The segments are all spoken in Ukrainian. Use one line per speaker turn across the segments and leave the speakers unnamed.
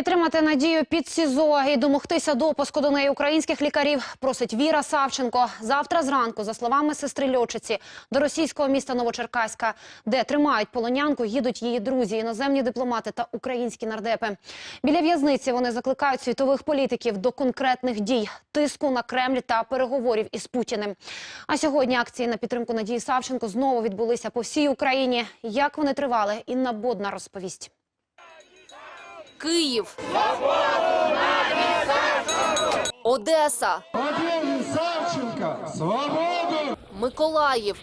Підтримати надію під СІЗО і домогтися допуску до неї українських лікарів просить Віра Савченко. Завтра зранку, за словами сестри льотчиці, до російського міста Новочеркаська, де тримають полонянку, їдуть її друзі, іноземні дипломати та українські нардепи. Біля в'язниці вони закликають світових політиків до конкретних дій, тиску на Кремль та переговорів із Путіним. А сьогодні акції на підтримку Надії Савченко знову відбулися по всій Україні. Як вони тривали, Інна Бодна розповість.
Київ. Одеса.
Савченко, свободу!
Миколаїв.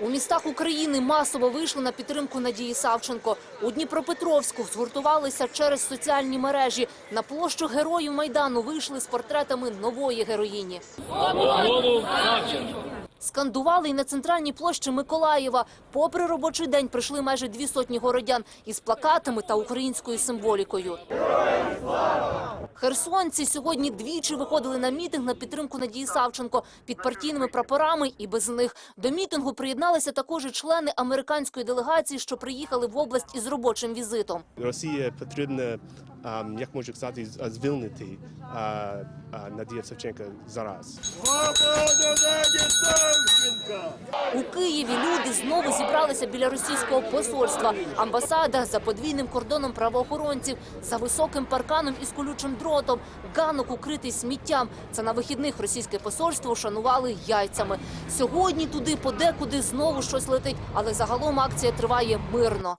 У містах України масово вийшли на підтримку Надії Савченко. У Дніпропетровську згуртувалися через соціальні мережі. На площу героїв Майдану вийшли з портретами нової героїні. Скандували й на центральній площі Миколаєва. Попри робочий день прийшли майже дві сотні городян із плакатами та українською символікою. Херсонці сьогодні двічі виходили на мітинг на підтримку Надії Савченко під партійними прапорами і без них. До мітингу приєдналися також і члени американської делегації, що приїхали в область із робочим візитом.
Росія потрібно, а, як можу сказати, з- звільнити Надія Савченка зараз.
У Києві люди знову зібралися біля російського посольства. Амбасада за подвійним кордоном правоохоронців, за високим парканом із колючим дротом, ганок укритий сміттям. Це на вихідних російське посольство шанували яйцями. Сьогодні туди подекуди знову щось летить, але загалом акція триває мирно.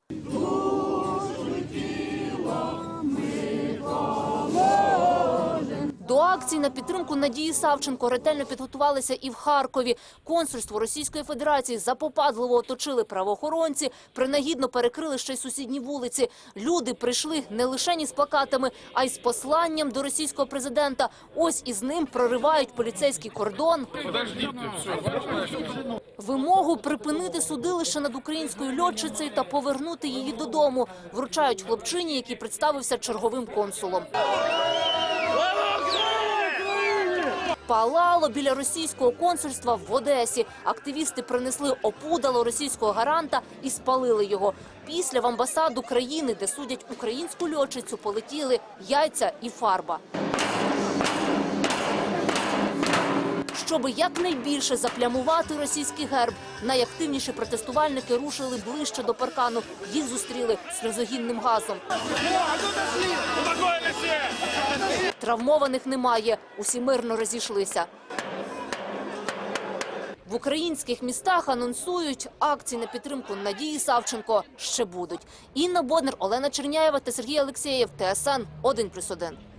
Акції на підтримку Надії Савченко ретельно підготувалися і в Харкові. Консульство Російської Федерації запопадливо оточили правоохоронці, принагідно перекрили ще й сусідні вулиці. Люди прийшли не лише ні з плакатами, а й з посланням до російського президента. Ось із ним проривають поліцейський кордон. Вимогу припинити судилище над українською льотчицею та повернути її додому. Вручають хлопчині, який представився черговим консулом. Палало біля російського консульства в Одесі. Активісти принесли опудало російського гаранта і спалили його. Після в амбасаду країни, де судять українську льотчицю, полетіли яйця і фарба. Щоби якнайбільше заплямувати російський герб, найактивніші протестувальники рушили ближче до паркану. Їх зустріли сльозогінним газом. Травмованих немає, усі мирно розійшлися. В українських містах анонсують акції на підтримку Надії Савченко ще будуть. Інна Боднер, Олена Черняєва та Сергій Алексєєв. ТСН 1+,1.